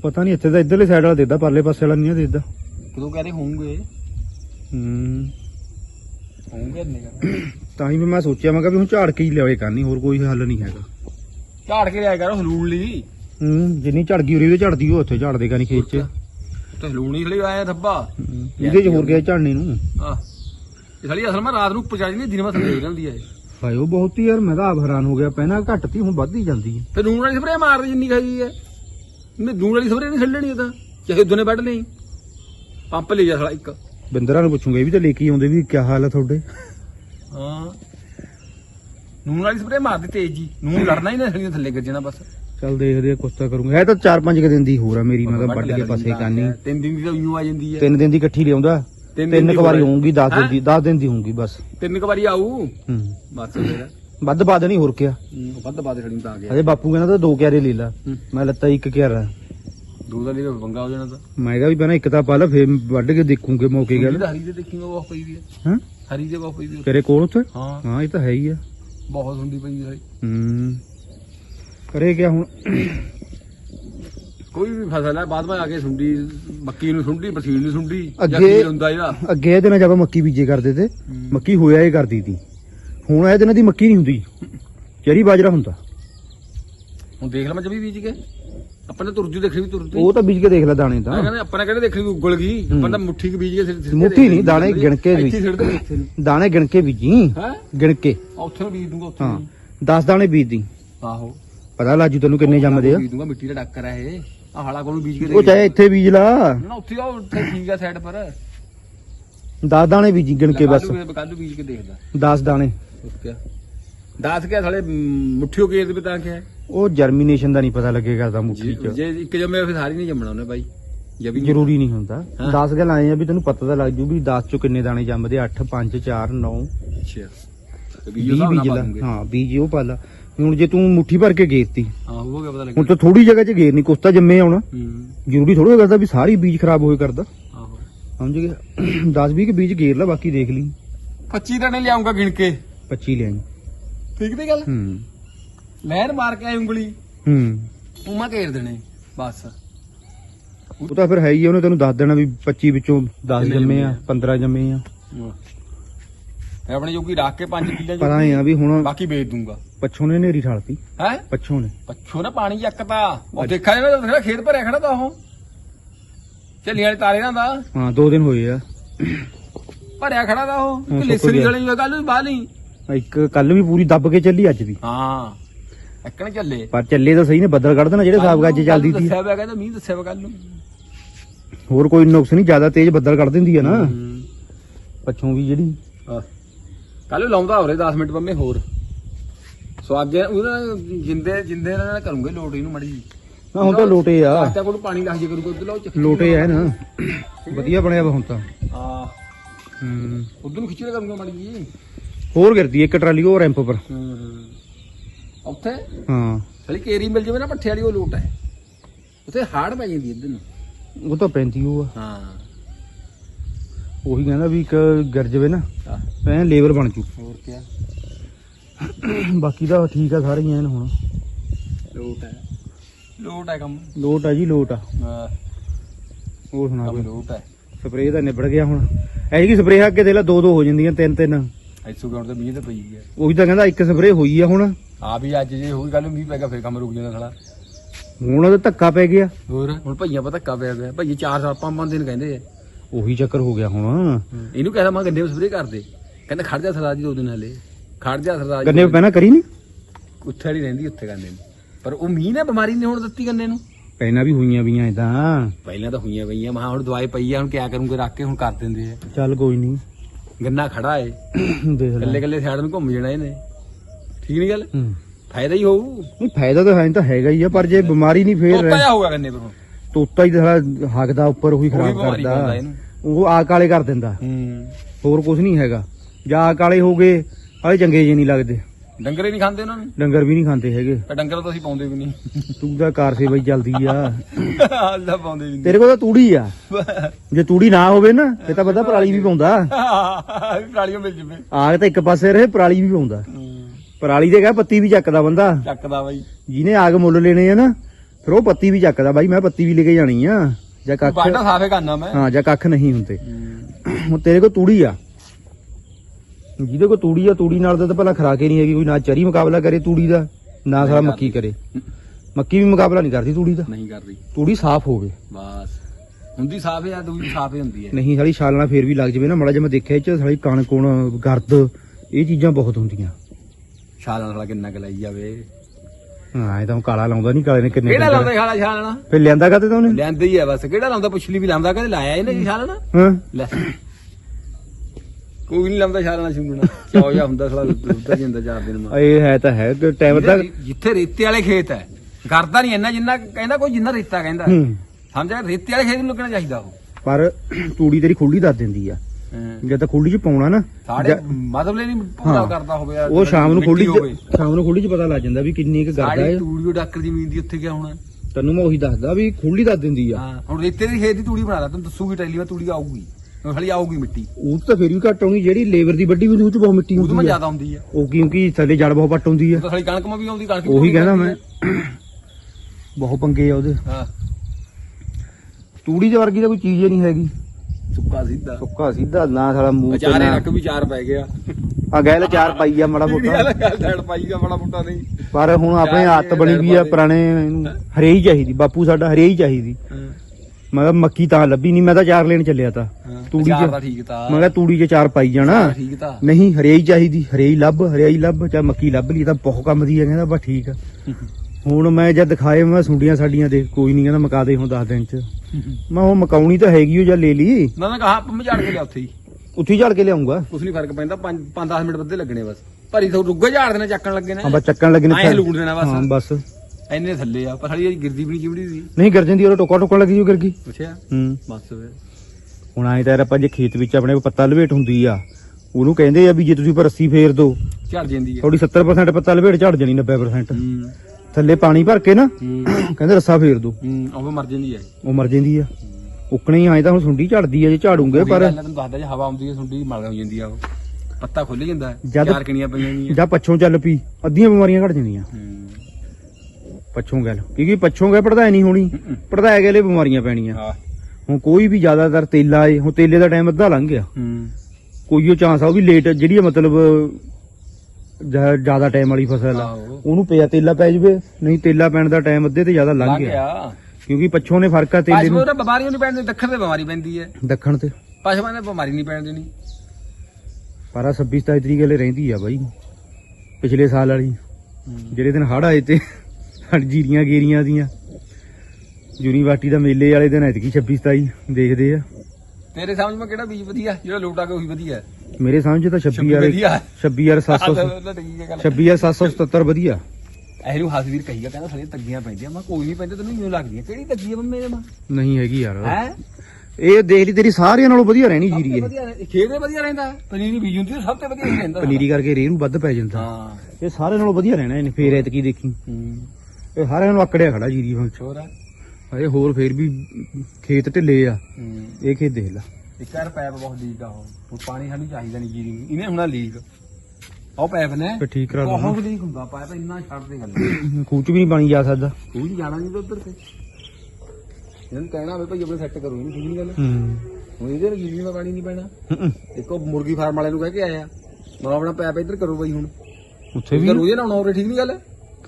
ਪਤਾ ਨਹੀਂ ਇੱਥੇ ਤਾਂ ਇਧਰਲੇ ਸਾਈਡ ਵਾਲਾ ਦੇਦਾ ਪਰਲੇ ਪਾਸੇ ਵਾਲਾ ਨਹੀਂ ਦੇਦਾ। ਕਿਦੋਂ ਕਹਦੇ ਹੋਣਗੇ। ਹੂੰ। ਤਾਂ ਹੀ ਵੀ ਮੈਂ ਸੋਚਿਆ ਮੈਂ ਕਿਹਾ ਵੀ ਹੁਣ ਝਾੜ ਕੇ ਹੀ ਲਿਆਵੇ ਕਰਨੀ ਹੋਰ ਕੋਈ ਹੱਲ ਨਹੀਂ ਹੈਗਾ। ਝਾੜ ਕੇ ਲਿਆ ਕਰ ਹਲੂਣ ਲਈ। ਹੂੰ ਜਿੰਨੀ ਝੜ ਗਈ ਉਰੀ ਝੜਦੀ ਉਹ ਉੱਥੇ ਝੜ ਦੇਗਾ ਨਹੀਂ ਖੇਤ 'ਚ। ਤੇ ਹਲੂਣੀ ਥਲੀ ਆਇਆ ਥੱਬਾ। ਹੂੰ। ਇਹਦੇ 'ਚ ਹੋਰ ਗਿਆ ਝੜਨੇ ਨੂੰ। ਆ ਇਹ ਸਾਲੀ ਅਸਲ ਮੈਂ ਰਾਤ ਨੂੰ ਚੜ ਜਾਂਦੀ ਦਿਨ ਮੈਂ ਥੱਲੇ ਹੋ ਜਾਂਦੀ ਹੈ ਇਹ। ਉਹ ਬਹੁਤ ਹੀ ਯਾਰ ਮੈਂ ਤਾਂ ਆਪ ਹੈਰਾਨ ਹੋ ਗਿਆ ਪਹਿਲਾਂ ਘੱਟ ਤੀ ਹੁਣ ਵੱਧ ਹੀ ਜਾਂਦੀ ਹੈ ਤੇ ਨੂਣ ਵਾਲੀ ਸਪਰੇ ਮਾਰਦੀ ਜਿੰਨੀ ਖਾਈ ਹੈ ਨੇ ਨੂਣ ਵਾਲੀ ਸਪਰੇ ਨਹੀਂ ਛੱਡਣੀ ਤਾਂ ਚਾਹੇ ਦੋਨੇ ਵੱਢ ਲਈ। ਪੰਪ ਲੈ ਜਾ ਸਾਲਾ ਇੱਕ। ਬਿੰਦਰਾਂ ਨੂੰ ਪੁੱਛੂਗਾ ਇਹ ਵੀ ਤਾਂ ਲੈ ਕੇ ਆਉਂਦੇ ਵੀ ਕੀ ਹਾਲ ਹੈ ਤੁਹਾਡੇ? ਹਾਂ। ਨੂਣ ਵਾਲੀ ਸਪਰੇ ਮਾਰਦੀ ਤੇਜ਼ ਜੀ ਨੂਣ ਲੜਨਾ ਹੀ ਨਾ ਥੱਲੇ ਥੱਲੇ ਗਿਰ ਜਾਣਾ ਬਸ। ਚੱਲ ਦੇਖਦੇ ਆ ਕੁਛ ਤਾਂ ਕਰੂੰਗਾ। ਹੈ ਤਾਂ 4-5 ਦਿਨ ਦੀ ਹੋਰ ਆ ਮੇਰੀ ਮੈਂ ਤਾਂ ਵੱਢ ਕੇ ਪਾਸੇ ਕਰਨੀ। ਤਿੰਨ ਦਿਨ ਦੀ ਤਾਂ ਯੂ ਆ ਜਾਂਦੀ ਹੈ ਤਿੰਨ ਦਿਨ ਦੀ ਇਕੱਠੀ ਲਿਆਉਂਦਾ? ਤਿੰਨ ਦੀ ਕੁ ਵਾਰੀ। ਹੋਊਗੀ 10 ਦਿਨ ਦੀ ਹੈਂ? 10 ਦਿਨ ਦੀ ਹੋਊਗੀ ਬਸ। ਤਿੰਨ ਕੁ ਵਾਰੀ ਆਊ? ਹੂੰ। ਬਸ ਵੱਧ ਪਾ ਦੇਣੀ ਹੋਰ ਕਿਆ? ਵੱਧ ਬਾਦ ਖੜੀ ਤਾਂ ਆ ਗਿਆ। ਅਜੇ ਬਾਪੂ ਕਹਿੰਦਾ ਤਾਂ ਦੋ ਕਿਆਰੇ ਲੈ ਲਾ। ਮੈਂ ਲੱਤਾ ਇੱਕ ਕਿਆਰਾ। ਤਾਂ ਹੋ ਜਾਣਾ ਤਾਂ। ਮੈਂ ਕਿਹਾ ਵੀ ਪਹਿਲਾਂ ਇੱਕ ਤਾਂ ਪਾ ਲਾ ਫੇਰ ਵੱਢ ਕੇ ਦੇਖੂਗੇ ਮੌਕੇ ਗੱਲ। ਹਰੀ ਦੇ ਦੇਖੀਂਗਾ ਬਹੁਤ ਪਈ ਵੀ ਹੈ ਹਾਂ? ਹਰੀ ਦੇ ਬਹੁਤ ਪਈ ਵੀ ਹੈ। ਤੇਰੇ ਕੋਲ ਉੱਥੇ? ਹਾਂ। ਹਾਂ ਇਹ ਤਾਂ ਹੈ ਹੀ ਆ। ਬਹੁਤ ਹੁੰਦੀ ਪਈ ਹੈ ਹੂੰ। ਕਰੇ ਗਿਆ ਹੁਣ। ਕੋਈ ਵੀ ਫਸਲ ਹੈ ਬਾਅਦ ਵਿੱਚ ਆ ਕੇ ਸੁੰਡੀ ਮੱਕੀ ਨੂੰ ਸੁੰਡੀ ਬਰਸੀਨ ਨੂੰ ਸੁੰਡੀ ਅੱਗੇ- ਹੁੰਦਾ ਇਹਦਾ। ਅੱਗੇ ਇਹ ਦਿਨਾਂ ਜਦੋਂ ਮੱਕੀ ਬੀਜੇ ਕਰਦੇ ਤੇ। ਮੱਕੀ ਹੋਇਆ ਇਹ ਕਰਦੀ ਤੀ। ਹੁਣ ਇਹ ਦਿਨਾਂ ਦੀ ਮੱਕੀ ਨਹੀਂ ਹੁੰਦੀ। ਚਰੀ ਬਾਜਰਾ ਹੁੰਦਾ। ਹੁਣ ਦੇਖ ਲੈ ਮੈਂ ਜਮੀ ਬੀਜ ਕੇ। ਆਪਾਂ ਨੇ ਤੁਰਜੂ ਦੇਖਣੀ ਵੀ ਤੁਰਦੀ। ਉਹ ਤਾਂ ਬੀਜ ਕੇ ਦੇਖ ਲੈ ਦਾਣੇ ਮੈਂ ਤਾਂ ਕਹਿੰਦਾ ਆਪਾਂ ਨੇ ਕਹਿੰਦੇ ਦੇਖਣੀ ਵੀ ਉਗਲ ਗਈ। ਆਪਾਂ ਤਾਂ ਮੁੱਠੀ ਕੁ ਬੀਜ ਕੇ ਮੁੱਠੀ ਨਹੀਂ, ਦੇਖ ਦਾਣੇ। ਗਿਣ ਕੇ ਵੀ। ਇੱਥੇ ਸਿੱਟ ਦੇ ਇੱਥੇ। ਨੂੰ ਦਾਣੇ ਗਿਣ ਕੇ ਬੀਜੀ ਹੈ? ਗਿਣ ਕੇ ਉੱਥੇ ਨੂੰ ਬੀਜ ਦੂੰਗਾ ਉੱਥੇ ਹਾਂ। ਨੂੰ। 10 ਦਾਣੇ ਬੀਜਦੀ ਆਹੋ। ਪਤਾ ਲੱਜੂ ਤੈਨੂੰ ਕਿੰਨੇ ਜੰਮਦੇ ਆ। ਬੀਜ ਦੂੰਗਾ ਮਿੱਟੀ ਦਾ ਡੱਕਰ ਹੈ ਇਹ। ਆ ਹਾਲਾ ਕੋਲ ਬੀਜ ਕੇ ਉਹ ਚਾਹੇ ਇੱਥੇ ਬੀਜ ਲਾ। ਨਾ ਉੱਥੇ ਆ ਉੱਥੇ ਠੀਕ ਆ ਸਾਈਡ ਪਰ। 10 ਦਾਣੇ ਬੀਜੀ ਗਿਣ ਕੇ ਬਸ। ਕੱਲ ਬੀਜ ਕੇ ਦੇਖਦਾ। 10 ਦਾਣੇ। ਓਕੇ 10 ਕੇ ਸਾਲੇ ਮ, ਮੁੱਠੀਓ ਤਾਂ ਉਹ ਜਰਮੀਨੇਸ਼ਨ ਦਾ ਨਹੀਂ ਪਤਾ ਲੱਗੇਗਾ ਤਾਂ ਮੁੱਠੀ ਜੇ ਚ ਜੇ ਇੱਕ ਜੰਮੇ ਫਿਰ ਸਾਰੀ ਨਹੀਂ ਜੰਮਣਾ ਉਹਨੇ ਬਾਈ। ਜਬੀ ਜ਼ਰੂਰੀ ਨਹੀਂ ਹੁੰਦਾ। ਹਾਂ। 10 ਗੱਲ ਆਏ ਆ ਵੀ ਤੈਨੂੰ ਪਤਾ ਤਾਂ ਲੱਗ ਜੂ ਵੀ 10 ਚੋਂ ਕਿੰਨੇ ਦਾਣੇ ਜੰਮਦੇ 8 5 4 9 ਅੱਛਾ। ਤੇ 20 ਹਿਸਾਬ ਨਾਲ ਬੀਜ ਲਾ। ਹਾਂ ਬੀਜ ਉਹ ਪਾ ਲਾ। ਹੁਣ ਜੇ ਤੂੰ ਮੁੱਠੀ ਭਰ ਕੇ ਗੇਰਤੀ। ਹਾਂ ਹੋ ਗਿਆ ਪਤਾ ਹੁਣ ਲੱਗਿਆ ਤਾਂ ਥੋੜੀ ਜਗ੍ਹਾ 'ਚ ਗੇਰ ਨਹੀਂ ਕੁਛ ਤਾਂ ਜੰਮੇ ਆਉਣਾ ਹੂੰ। ਜ਼ਰੂਰੀ ਥੋੜਾ ਕਰਦਾ ਵੀ ਸਾਰੀ ਬੀਜ ਖਰਾਬ ਹੋਏ ਕਰਦਾ। ਆਹੋ। ਸਮਝ ਗਿਆ 10 20 ਕੇ ਬੀਜ ਗੇਰ ਲਾ ਬਾਕੀ ਦੇਖ ਲਈ। 25 ਦਾਣੇ ਲਿਆਉਂਗਾ ਗਿਣ ਕੇ। 25 ਲਿਆਈ। ਠੀਕ ਤੇ ਗੱਲ? ਹੂੰ। ਲੈਨ ਮਾਰ ਕੇ ਆਈ ਉਂਗਲੀ। ਹੂੰ। ਉਹ ਮੈਂ ਘੇਰ ਦੇਣੇ ਬਸ। ਉਹ ਤਾਂ ਫਿਰ ਹੈ ਹੀ ਆ, ਉਹਨੇ ਤੈਨੂੰ ਦੱਸ ਦੇਣਾ ਵੀ 25 ਵਿੱਚੋਂ 10 ਕਿੰਨੇ ਜੰਮੇ ਆ ਜੰਮੇ 15 ਜੰਮੇ ਆ। ਮੈਂ ਆਪਣੇ ਜੋਗੀ ਰੱਖ ਕੇ 5 ਕਿੱਲੇ ਪਤਾ ਨਹੀਂ ਆ ਵੀ ਹੁਣ ਬਾਕੀ ਵੇਚ ਦੂੰਗਾ। ਪੱਛੋਂ ਨੇ ਨੇਰੀ ਠਾਲਤੀ ਹੈ? ਪੱਛੋਂ ਨੇ। ਪੱਛੋ ਨਾ ਪਾਣੀ ਚੱਕਤਾ ਉਹ ਦੇਖਿਆ ਜਿਹੜਾ ਤੇਰਾ ਖੇਤ ਭਰਿਆ ਖੜਾ ਤਾ ਉਹ। ਝੱਲੀਆਂ ਵਾਲੇ ਤਾਰੇ ਨਾਲ ਦਾ। ਹਾਂ ਦੋ ਦਿਨ ਹੋਏ ਆ। ਭਰਿਆ ਖੜਾ ਤਾ ਉਹ। ਕਿ ਲਿਸਰੀ ਗਿਆ। ਗਲੀ ਕੱਲ ਵੀ ਬਾਹ ਲਈ ਇੱਕ ਕੱਲ ਵੀ ਪੂਰੀ ਦੱਬ ਕੇ ਚੱਲੀ ਅੱਜ ਵੀ। ਹਾਂ। ਇੱਕਣ ਚੱਲੇ। ਪਰ ਚੱਲੇ ਤਾਂ ਸਹੀ ਨੇ ਬੱਦਲ ਕੱਢ ਦੇਣਾ ਜਿਹੜੇ ਹਿਸਾਬ ਗੱਜ ਚੱਲਦੀ ਸੀ। ਦੱਸਿਆ ਕਹਿੰਦਾ ਮੀਂਹ ਦੱਸਿਆ ਕੱਲ ਨੂੰ। ਹੋਰ ਕੋਈ ਨੁਕਸ ਨਹੀਂ ਜ਼ਿਆਦਾ ਤੇਜ਼ ਬੱਦਲ ਕੱਢ ਦਿੰਦੀ ਆ ਨਾ। ਪੱਛੋਂ ਵੀ ਜਿਹੜੀ। ਕੱਲ ਲਾਉਂਦਾ ਹੋਰੇ 10 ਮਿੰਟ ਪੰਮੇ ਹੋਰ। ਸੋ ਅੱਗੇ ਉਹਦਾ ਜਿੰਦੇ ਜਿੰਦੇ ਨਾਲ ਕਰੂੰਗੇ ਲੋਟ ਇਹਨੂੰ ਮੜੀ ਨਾ ਹੁਣ ਤਾਂ ਲੋਟੇ ਆ। ਆਟਾ ਕੋਲ ਪਾਣੀ ਲੱਗ ਜੇ ਕਰੂਗਾ ਉਧਰ ਲਾਓ ਚੱਕੀ ਲੋਟੇ ਆ ਨਾ। ਵਧੀਆ ਬਣਿਆ ਵਾ ਹੁਣ ਤਾਂ। ਹਾਂ ਹੂੰ। ਉਧਰ ਨੂੰ ਖਿੱਚੜੇ ਕਰੂੰਗਾ ਮੜੀ ਜੀ ਹੋਰ ਗਿਰਦੀ ਇੱਕ ਟਰਾਲੀ ਉਹ ਰੈਂਪ ਪਰ ਹੂੰ। ਉੱਥੇ ਹਾਂ। ਸਾਲੀ ਕੇਰੀ ਮਿਲ ਜਾਵੇ ਨਾ ਪੱਠੇ ਵਾਲੀ ਉਹ ਲੋਟ ਹੈ। ਉੱਥੇ ਹਾੜ ਪੈ ਜਾਂਦੀ ਇੱਧਰ ਨੂੰ। ਉਹ ਤਾਂ ਪੈਂਦੀ ਉਹ ਆ। ਹਾਂ। ਉਹੀ ਕਹਿੰਦਾ ਵੀ ਇੱਕ ਗਿਰ ਜਾਵੇ ਨਾ ਆਹ, ਐ ਲੇਬਰ ਬਣ ਜੂ। ਹੋਰ ਕੀ ਬਾਕੀ ਤਾਂ ਠੀਕ ਆ ਸਾਰੇ ਹੀ ਐਨ ਹੁਣ। ਲੋਟ ਹੈ। ਲੋਟ ਹੈ ਕੰਮ। ਲੋਟ ਆ ਜੀ ਲੋਟ ਆ। ਹੋਰ ਸੁਣਾ ਕੰਮ ਕੋਈ? ਲੋਟ ਹੈ। ਸਪਰੇਅ ਤਾਂ ਨਿਬੜ ਗਿਆ ਹੁਣ। ਐ ਕਿ ਸਪਰੇਅ ਅੱਗੇ ਦੇ ਲਾ ਦੋ ਦੋ ਹੋ ਜਾਂਦੀਆਂ ਤਿੰਨ ਤਿੰਨ ਐਸੂ ਗਾਉਣ ਤੇ ਮੀਂਹ ਤੇ ਪਈ ਹੈ ਉਹੀ ਤਾਂ ਕਹਿੰਦਾ ਇੱਕ ਸਪਰੇਅ ਹੋਈ ਆ ਹੁਣ। ਆ ਵੀ ਅੱਜ ਜੇ ਹੋਈ ਗੱਲ ਮੀਂਹ ਪੈ ਗਿਆ ਫਿਰ ਕੰਮ ਰੁਕ ਜਾਂਦਾ ਸਾਲਾ। ਹੁਣ ਉਹਦਾ ਧੱਕਾ ਪੈ ਗਿਆ। ਹੋਰ ਹੁਣ ਭਈਆਂ ਪਤਾ ਧੱਕਾ ਪਿਆ ਪਿਆ ਭਈਏ 4 ਸਾਲ ਪੰਜ ਪੰਜ ਦਿਨ ਕਹਿੰਦੇ ਆ। ਉਹੀ ਚੱਕਰ ਹੋ ਗਿਆ ਹੁਣ। ਇਹਨੂੰ ਕਹਿੰਦਾ ਮੈਂ ਗੰਨੇ ਸਪਰੇ ਕਰ ਦੇ ਕਹਿੰਦਾ ਖੜ ਜਾ ਸਰਦਾਰ ਜੀ ਦੋ ਦਿਨ ਹਲੇ। ਖੜ ਜਾ ਸਰਦਾਰ ਜੀ ਗੰਨੇ ਪਹਿਲਾਂ ਕਰੀ ਨਹੀਂ ਉੱਥੇ ਵਾਲੀ ਰਹਿੰਦੀ ਉੱਥੇ ਗੰਨੇ ਨੂੰ। ਪਰ ਉਹ ਮੀਂਹ ਨੇ ਬਿਮਾਰੀ ਨੇ ਹੁਣ ਦਿੱਤੀ ਗੰਨੇ ਨੂੰ। ਪਹਿਲਾਂ ਵੀ ਹੋਈਆਂ ਵੀਆਂ ਇਦਾਂ ਪਹਿਲਾਂ ਤਾਂ ਹੋਈਆਂ ਪਈਆਂ। ਮੈਂ ਕਿਹਾ ਹੁਣ ਦਵਾਈ ਪਈ ਆ ਹੁਣ ਕਿਆ ਕਰੂੰਗੇ? ਰੱਖ ਕੇ ਹੁਣ ਕਰ ਦਿੰਦੇ ਆ। ਚੱਲ ਕੋਈ ਨਹੀਂ ਗੰਨਾ ਖੜਾ ਏ। ਦੇਖ ਲੈ। ਕੱਲੇ ਕੱਲੇ ਸਾਈਡ ਨੂੰ ਘੁੰਮ ਜਾਣਾ ਇਹਨੇ। ਠੀਕ ਨਹੀਂ ਗੱਲ? ਹੂੰ। ਫਾਇਦਾ ਹੀ ਹੋਊ। ਨਹੀਂ ਫਾਇਦਾ ਤਾਂ ਹੈ ਤਾਂ ਹੈਗਾ ਹੀ ਆ ਪਰ ਜੇ ਬਿਮਾਰੀ ਨਹੀਂ ਫੇਰ ਤੋਤਾ ਜਾ ਹੋਊਗਾ ਗੰਨੇ ਹੁਣ ਤੋਤਾ ਹੀ ਤਾਂ ਹੱਕਦਾ ਉੱਪਰ ਉਹੀ ਉਹੀ ਖਰਾਬ ਬਿਮਾਰੀ ਕਰਦਾ। ਇਹਨੂੰ। ਉਹ ਆ ਕਾਲੇ ਕਰ ਦਿੰਦਾ। ਹੂੰ। ਹੋਰ ਕੁਝ ਨਹੀਂ ਹੈਗਾ। ਜਾਂ ਆ ਕਾਲੇ ਹੋ ਗਏ ਆਲੇ ਚੰਗੇ ਜੇ ਨਹੀਂ ਲੱਗਦੇ। ਡੰਗਰੇ ਨਹੀਂ ਖਾਂਦੇ ਉਹਨਾਂ ਨੂੰ? ਡੰਗਰ ਵੀ ਨਹੀਂ ਖਾਂਦੇ ਹੈਗੇ। ਪਰ ਡੰਗਰ ਤਾਂ ਅਸੀਂ ਪਾਉਂਦੇ ਵੀ ਨਹੀਂ। ਤੂੰ ਦਾ ਕਾਰ ਸੇਵਾ ਹੀ ਚੱਲਦੀ ਆ। ਅੱਲਾ ਪਾਉਂਦੇ ਵੀ ਨਹੀਂ। ਤੇਰੇ ਕੋਲ ਤਾਂ ਤੂੜੀ ਆ। ਜੇ ਤੂੜੀ ਨਾ ਹੋਵੇ ਨਾ ਫੇ ਤਾਂ ਬੰਦਾ ਪਰਾਲੀ ਵੀ ਪਾਉਂਦਾ। ਵੀ ਪ੍ਰਾਲੀਆਂ ਮਿਲ ਜਵੇ। ਆਗ ਤਾਂ ਇੱਕ ਪਾਸੇ ਰਹੇ ਪਰਾਲੀ ਵੀ ਪਾਉਂਦਾ। ਪਰਾਲੀ ਦੇ ਕਹ ਪੱਤੀ ਵੀ ਚੱਕਦਾ ਬੰਦਾ। ਚੱਕਦਾ ਬਾਈ। ਜਿਹਨੇ ਆਗ ਮੁੱਲ ਲੈਣੇ ਆ ਨਾ ਫਿਰ ਉਹ ਪੱਤੀ ਵੀ ਚੱਕਦਾ। ਬਾਈ ਮੈਂ ਪੱਤੀ ਵੀ ਲੈ ਕੇ ਜਾਣੀ ਆ। ਜਾਂ ਕੱਖ ਬਾਟਾ ਸਾਫੇ ਕਰਨਾ ਮੈਂ। ਹਾਂ ਜਾਂ ਕੱਖ ਨਹੀਂ ਹੁੰਦੇ। ਹੁਣ ਤੇਰੇ ਕੋਲ ਤੂੜੀ ਆ। ਜਿਹਦੇ ਕੋਲ ਤੂੜੀ ਆ ਤੂੜੀ ਨਾਲ ਤਾਂ ਪਹਿਲਾਂ ਖਰਾਕ ਹੀ ਨਹੀਂ ਹੈਗੀ ਕੋਈ ਨਾ ਚਰੀ ਮੁਕਾਬਲਾ ਕਰੇ ਤੂੜੀ ਦਾ ਨਾ ਸਾਲਾ ਨਹੀਂ ਮੱਕੀ ਕਰੇ। ਮੱਕੀ ਵੀ ਮੁਕਾਬਲਾ ਨਹੀਂ ਕਰਦੀ ਤੂੜੀ ਦਾ। ਨਹੀਂ ਕਰਦੀ। ਤੂੜੀ ਸਾਫ਼ ਹੋਵੇ। ਬਸ। ਹੁੰਦੀ ਸਾਫੇ ਆ ਦੂਜੀ ਸਾਫੇ ਹੁੰਦੀ ਹੈ? ਨਹੀਂ ਸਾਲੀ ਛਾਲਣਾ ਫੇਰ ਵੀ ਲੱਗ ਜਵੇ ਨਾ ਮੜਾ ਜਿਹਾ ਮੈਂ ਦੇਖਿਆ ਇਹ ਚ ਸਾਲੀ ਕਣ ਕੋਣ ਗਰਦ ਇਹ ਚੀਜ਼ਾਂ ਬਹੁਤ ਹੁੰਦੀਆਂ। ਛਾਲਾਂ ਸਾਲਾ ਕਿੰਨਾ ਕੁ ਲਈ ਜਾਵੇ। ਹਾਂ ਇਹ ਤਾਂ ਕਾਲਾ ਲਾਉਂਦਾ ਨਹੀਂ ਕਾਲੇ ਨੇ ਕਿੰਨੇ ਕਿਹੜਾ ਲਾਉਂਦਾ ਛਾਲਾ ਛਾਲਣਾ ਫਿਰ ਲਿਆਂਦਾ ਕਾਤੇ ਤਾਂ ਉਹਨੇ? ਲੈਂਦੇ ਹੀ ਆ ਬਸ ਕਿਹੜਾ ਲਾਉਂਦਾ? ਪੁੱਛਲੀ ਵੀ ਲਾਉਂਦਾ ਕਦੇ ਲਾਇਆ ਇਹਨੇ ਛਾਲਣਾ ਹਾਂ। ਲੈ। ਕੋਈ ਨਹੀਂ ਲਾਉਂਦਾ ਛਾਲਣਾ ਛੁੰਗਣਾ ਕਿਉਂ ਜਾ ਹੁੰਦਾ ਸਾਲਾ ਉੱਧਰ ਜਾਂਦਾ ਚਾਰ ਦਿਨ ਮਾ। ਇਹ ਹੈ ਤਾਂ ਹੈ ਕਿ ਟਾਈਮ ਦਾ ਜਿੱਥੇ ਰੇਤੇ ਵਾਲੇ ਖੇਤ ਹੈ ਕਰਦਾ ਨਹੀਂ ਇੰਨਾ ਜਿੰਨਾ ਕਹਿੰਦਾ ਕੋਈ ਜਿੰਨਾ ਰੇਤਾ ਕਹਿੰਦਾ। ਸਮਝਿਆ ਰੇਤੇ ਵਾਲੇ ਖੇਤ ਨੂੰ ਲੱਗਣਾ ਚਾਹੀਦਾ ਉਹ। ਪਰ ਤੂੜੀ ਤੇਰੀ ਖੁੱਲੀ ਦੱਸ ਦਿੰਦੀ ਆ। ਜਦ ਤੱਕ ਖੁੱਲੀ ਚ ਪਾਉਣਾ ਨਾ ਸਾਡੇ ਮਤਲਬ ਨਹੀਂ ਪੂਰਾ। ਕਰਦਾ ਹੋਵੇ ਉਹ ਸ਼ਾਮ ਨੂੰ ਖੁੱਲੀ। ਚ ਸ਼ਾਮ ਨੂੰ ਖੁੱਲੀ ਚ ਪਤਾ ਲੱਗ ਜਾਂਦਾ ਵੀ ਕਿੰਨੀ ਕੁ ਕਰਦਾ ਹੈ ਤੂੜੀਓ ਡਾਕਰ ਜ਼ਮੀਨ ਦੀ ਉੱਥੇ ਗਿਆ ਹੋਣਾ? ਤੈਨੂੰ ਮੈਂ ਉਹੀ ਦੱਸਦਾ ਵੀ ਖੁੱਲੀ ਦੱਸ ਦਿੰਦੀ ਆ। ਹਾਂ ਹੁਣ ਰੇਤੇ ਦੀ ਖੇਤ ਦੀ ਤੂੜੀ ਬਣਾ ਲਾ ਤੈਨੂੰ ਦੱਸੂਗੀ ਟੈਲੀ ਵਾ ਤੂੜੀ ਆਊਗੀ। ਉਹ ਖਾਲੀ ਆਊਗੀ ਮਿੱਟੀ। ਉਹ ਤਾਂ ਫੇਰ ਵੀ ਘੱਟ ਆਉਣੀ ਜਿਹੜੀ ਲੇਬਰ ਦੀ ਵੱਡੀ ਹੁੰਦੀ ਉਹ ਚ ਬਹੁਤ ਮਿੱਟੀ ਉਹ ਤੋਂ ਹੁੰਦੀ ਆ। ਜ਼ਿਆਦਾ ਹੁੰਦੀ ਆ। ਉਹ ਕਿਉਂਕਿ ਥੱਲੇ ਜੜ ਬਹੁਤ ਪੱਟ ਹੁੰਦੀ ਆ। ਉਹ ਤਾਂ ਖਾਲੀ ਕਣਕ ਮਾ ਵੀ ਆਉਂਦੀ ਕਣਕ ਵੀ ਉਹੀ ਕਹਿੰਦਾ ਮੈਂ। ਬਹੁਤ ਪੰਗੇ ਆ ਉਹਦੇ। ਹਾਂ। ਤੂੜੀ ਦੇ ਵਰਗੀ ਤਾਂ ਕੋਈ ਚੀਜ਼ ਹੀ ਨਹੀਂ ਹੈਗੀ। ਸੁੱਕਾ ਸਿੱਧਾ। ਸੁੱਕਾ ਸਿੱਧਾ ਨਾ ਸਾਲਾ ਮੂੰਹ ਤੇ ਅਚਾਰੇ ਨਾ। ਰੱਖ ਵੀ ਚਾਰ ਪੈ ਗਿਆ। ਆ ਗੈਲ ਚਾਰ ਪਾਈ ਆ ਮੜਾ ਮੋਟਾ। ਵਾਲਾ ਗੱਲ ਡੜ ਪਾਈਗਾ ਬੜਾ ਮੋਟਾ ਨਹੀਂ। ਪਰ ਹੁਣ ਆਪਣੇ ਹੱਥ ਬਣੀ ਵੀ ਆ ਪੁਰਾਣੇ ਇਹਨੂੰ ਹਰੇ ਹੀ ਚਾਹੀਦੀ। ਬਾਪੂ ਸਾਡਾ ਹਰੇ ਹੀ। ਚਾਹੀਦੀ ਮੈਂ ਕਿਹਾ ਮੱਕੀ ਤਾਂ ਲੱਭੀ ਨਹੀਂ ਮੈਂ ਤਾਂ ਚਾਰ ਲੈਣ ਚੱਲਿਆ ਤਾਂ। ਤੂੜੀ ਚਾਰ ਚ ਦਾ ਠੀਕ ਤਾਂ। ਮੈਂ ਕਿਹਾ ਤੂੜੀ 'ਚ ਚਾਰ ਪਾਈ ਜਾਣਾ। ਠੀਕ ਤਾਂ। ਨਹੀਂ ਹਰਿਆਈ ਚਾਹੀਦੀ ਹਰਿਆਈ ਲੱਭ ਹਰਿਆਈ ਲੱਭ ਚਾਹੇ ਮੱਕੀ ਲੱਭ ਲਈ ਤਾਂ ਬਹੁਤ ਕੰਮ ਦੀ ਹੈ ਕਹਿੰਦਾ ਬਸ ਠੀਕ ਆ। ਹੁਣ ਮੈਂ ਜਦ ਦਿਖਾਏ ਮੈਂ ਸੁੰਡੀਆਂ ਸਾਡੀਆਂ ਦੇ ਕੋਈ ਨਹੀਂ ਕਹਿੰਦਾ ਮਕਾ ਦੇ ਹੁਣ 10 ਦਿਨ ਚ। ਮੈਂ ਉਹ ਮਕਾਉਣੀ ਤਾਂ ਹੈਗੀ ਉਹ ਜਾਂ ਲੈ ਲਈ? ਨਾ ਨਾ ਕਹਾ ਪੰਮ ਝਾੜ ਕੇ ਲਿਆ ਉੱਥੇ ਹੀ। ਉੱਥੇ ਹੀ ਝੜ ਕੇ ਲਿਆਉਂਗਾ। ਕੁਛ ਨਹੀਂ ਫ਼ਰਕ ਪੈਂਦਾ 5 5-10 ਮਿੰਟ ਵੱਧੇ ਲੱਗਣੇ ਬਸ। ਭਰੀ ਤੋਂ ਰੁੱਗੇ ਝਾੜ ਦੇਣਾ ਚੱਕਣ ਲੱਗੇ ਨੇ। ਹਾਂ ਬਸ ਚੱਕਣ ਲੱਗੇ ਐਂ ਲੂਣ ਦੇਣਾ ਬਸ। ਹਾਂ ਬਸ। ਐਨੇ ਥੱਲੇ ਆ ਪਰ ਸਾਡੀ ਗਿਰਦੀ ਵੀ ਨਹੀਂ ਚਿਮੜੀ ਸੀ। ਨਹੀਂ ਗਰਜਨ ਦੀ ਉਹ ਟੋਕਾ ਟੋਕਾ ਲੱਗੀ ਉਹ ਗਿਰ ਗਈ। ਪੁੱਛਿਆ ਹੂੰ। ਬਸ ਫਿਰ। ਹੁਣ ਆਏ ਤਾਂ ਆਪਾਂ ਜੇ ਖੇਤ ਵਿੱਚ ਆਪਣੇ ਪੱਤਾ ਲਵੇਟ ਹੁੰਦੀ ਆ ਉਹਨੂੰ ਕਹਿੰਦੇ ਆ ਵੀ ਜੇ ਤੁਸੀਂ ਪਰ ਰੱਸੀ ਫੇਰ ਦੋ। ਝੜ ਜਾਂਦੀ ਹੈ ਥੋੜੀ 70% ਪੱਤਾ ਲਵੇਟ ਝੜ ਜਾਣੀ 90% ਹੂੰ। ਥੱਲੇ ਪਾਣੀ ਭਰ ਕੇ ਨਾ ਹੂੰ। ਕਹਿੰਦੇ ਰੱਸਾ ਫੇਰ ਦੋ। ਹੂੰ ਉਹ ਮਰ ਜਾਂਦੀ ਹੈ ਉਹ ਮਰ ਜਾਂਦੀ ਆ। ਉਕਣੇ ਹੀ ਆਏ ਤਾਂ ਹੁਣ ਸੁੰਡੀ ਝੜਦੀ ਆ ਜੇ ਝਾੜੂਗੇ ਪਰ ਆ, ਤੈਨੂੰ ਦੱਸਦਾ ਜੇ ਹਵਾ ਆਉਂਦੀ ਹੈ ਸੁੰਡੀ ਮਲ ਹੋ ਜਾਂਦੀ ਆ ਉਹ। ਪੱਤਾ ਖੁੱਲ ਜਾਂਦਾ ਹੈ। ਜਦ- ਚਾਰ ਕਿਣੀਆਂ ਪਈਆਂ ਨਹੀਂ ਜਾਂ ਪੱਛੋਂ ਚੱਲ ਪਈ ਅੱਧੀਆਂ ਬਿਮਾਰੀਆਂ ਘਟ ਜਾਂਦੀਆਂ। ਪੱਛੋਂ ਗੱਲ। ਕਿਉਂਕਿ ਪੱਛੋਂ ਗਏ ਪੜਦਾਇ ਨਹੀਂ ਹੋਣੀ। ਪੜਦਾਇ ਗਏ ਬਿਮਾਰੀਆਂ ਪੈਣੀਆਂ। ਹੁਣ ਕੋਈ ਵੀ ਜ਼ਿਆਦਾਤਰ ਤੇਲਾ ਏ ਹੁਣ ਤੇਲੇ ਦਾ ਟਾਈਮ ਅੱਧਾ ਲੰਘ ਗਿਆ। ਕੋਈ ਉਹ ਚਾਂਸ ਆ ਉਹ ਵੀ ਲੇਟ ਜਿਹੜੀ ਮਤਲਬ ਜ਼ਿਆਦਾ ਟਾਈਮ ਵਾਲੀ ਫਸਲ ਆ। ਉਹਨੂੰ ਪਿਆ ਤੇਲਾ ਪੈ ਜਵੇ। ਨਹੀਂ ਤੇਲਾ ਪੈਣ ਦਾ ਟਾਈਮ ਅੱਧੇ ਤੇ ਜ਼ਿਆਦਾ ਲੰਘ ਗਿਆ। ਕਿਉਂਕਿ ਪੱਛੋਂ ਨੇ ਫ਼ਰਕ ਆ ਤੇਲੇ ਨੂੰ। ਤਾਂ ਬਿਮਾਰੀਆਂ ਨਹੀਂ ਪੈਣਦੀ ਦੱਖਣ ਤੇ ਬਿਮਾਰੀ ਪੈਂਦੀ ਹੈ ਦੱਖਣ ਤੇ। ਪਾਸ਼ਵਾ ਨੇ ਬਿਮਾਰੀ ਨਹੀਂ ਪੈਣ ਦੇਣੀ। ਪਰ ਆ 26 27 ਤਰੀਕ ਵਾਲੇ ਰਹਿੰਦੀ ਆ ਬਾਈ। ਪਿਛਲੇ ਸਾਲ ਵਾਲੀ। ਜਿਹੜੇ ਦਿਨ ਹੜ ਆਏ ਤੇ। ਹੜ ਜੀਰੀਆਂ ਗੇਰੀਆਂ ਦੀਆਂ। ਯੂਨੀਵਰਸਿਟੀ ਦਾ ਮੇਲੇ ਵਾਲੇ ਦਿਨ ਐਤਕੀ 26 27 ਦੇਖਦੇ ਆ। ਤੇਰੇ ਸਮਝ ਮੈਂ ਕਿਹੜਾ ਬੀਜ ਵਧੀਆ? ਜਿਹੜਾ ਲੋਟ ਕੇ ਉਹੀ ਵਧੀਆ ਮੇਰੇ ਸਮਝ ਤਾਂ 26 ਵਾਲੇ ਵਧੀਆ 26 ਯਾਰ 700 ਆਹ ਠੀਕ ਹੈ ਗੱਲ। 26 ਯਾਰ 777 ਵਧੀਆ। ਇਹ ਨੂੰ ਹਸਵੀਰ ਕਹੀਗਾ ਕਹਿੰਦਾ ਸਾਰੇ ਤੱਗੀਆਂ ਪੈਂਦੀਆਂ। ਮੈਂ ਕੋਈ ਨਹੀਂ ਪੈਂਦੇ ਤੈਨੂੰ ਕਿਉਂ ਲੱਗਦੀਆਂ। ਕਿਹੜੀ ਤੱਗੀ ਆ ਦੇ ਮਾਂ ਨਹੀਂ ਹੈਗੀ ਯਾਰ। ਹੈ? ਇਹ ਦੇਖ ਲਈ ਤੇਰੀ ਸਾਰਿਆਂ ਨਾਲੋਂ ਵਧੀਆ ਰਹਿਣੀ ਜੀਰੀ ਇਹ। ਖੇਤ ਦੇ ਵਧੀਆ ਰਹਿੰਦਾ। ਪਨੀਰੀ ਬੀਜ ਹੁੰਦੀ ਸਭ ਤੋਂ ਵਧੀਆ ਰਹਿੰਦਾ। ਪਨੀਰੀ ਕਰਕੇ ਰੇਹ ਨੂੰ ਵੱਧ ਪੈ ਜਾਂਦਾ। ਹਾਂ। ਇਹ ਸਾਰਿਆਂ ਨਾਲੋਂ ਵਧੀਆ ਰਹਿਣਾ ਇਹਨੇ ਫੇਰ ਐਤਕੀ ਦੇਖੀ। ਹੂੰ। ਇਹ ਸਾਰਿਆਂ ਨੂੰ ਆਕੜਿਆ ਖੜਾ ਜੀਰੀ ਵਿੱਚ ਹੋਰ? ਆ ਹੋਰ ਫੇਰ ਵੀ ਖੇਤ ਢਿੱਲੇ ਆ। ਹੂੰ। ਇਹ ਖੇਤ ਦੇਖ ਲੈ। ਇੱਕ ਯਾਰ ਪੈਪ ਬਹੁਤ ਲੀਕ ਆ ਉਹ। ਹੁਣ ਪਾਣੀ ਸਾਨੂੰ ਚਾਹੀਦਾ ਨਹੀਂ ਜੀਰੀ ਨੂੰ। ਇਹਨੇ ਹੁਣਾ ਲੀਕ। ਉਹ ਪੈਪ ਨੇ। ਫੇਰ ਠੀਕ ਕਰਾ ਲਵਾਂ ਬਹੁਤ ਲੀਕ ਹੁੰਦਾ। ਪਾਇਪ ਇੰਨਾ ਛੱਡ ਦੇ ਗੱਲ। ਖੂਹ ਚ ਵੀ ਨਹੀਂ ਪਾਣੀ ਜਾ ਸਕਦਾ। ਕੋਈ ਜਾਣਾ ਨਹੀਂ ਉਧਰ ਤੇ। ਇਹਨੂੰ ਕਹਿਣਾ ਹੋਵੇ ਭਾਈ ਆਪਣੇ ਸੈੱਟ ਕਰੋ। ਇਹਨੂੰ ਠੀਕ ਨਹੀਂ ਗੱਲ। ਹੂੰ। ਹੁਣ ਇਹਦੇ ਨਾਲ ਜੀਰੀ ਨਾਲ ਪਾਣੀ ਨਹੀਂ ਪੈਣਾ। ਹਮ, ਇੱਕ ਉਹ ਮੁਰਗੀ ਫਾਰਮ ਵਾਲੇ ਨੂੰ ਕਹਿ ਕੇ ਆਇਆ। ਮੈਂ ਆਪਣਾ ਪੈਪ ਇੱਧਰ ਕਰੋ ਬਾਈ ਹੁਣ। ਉੱਥੇ ਵੀ? ਰੋਜ਼ ਨਾ ਆਉਣਾ ਠੀਕ ਨਹੀਂ ਗੱਲ।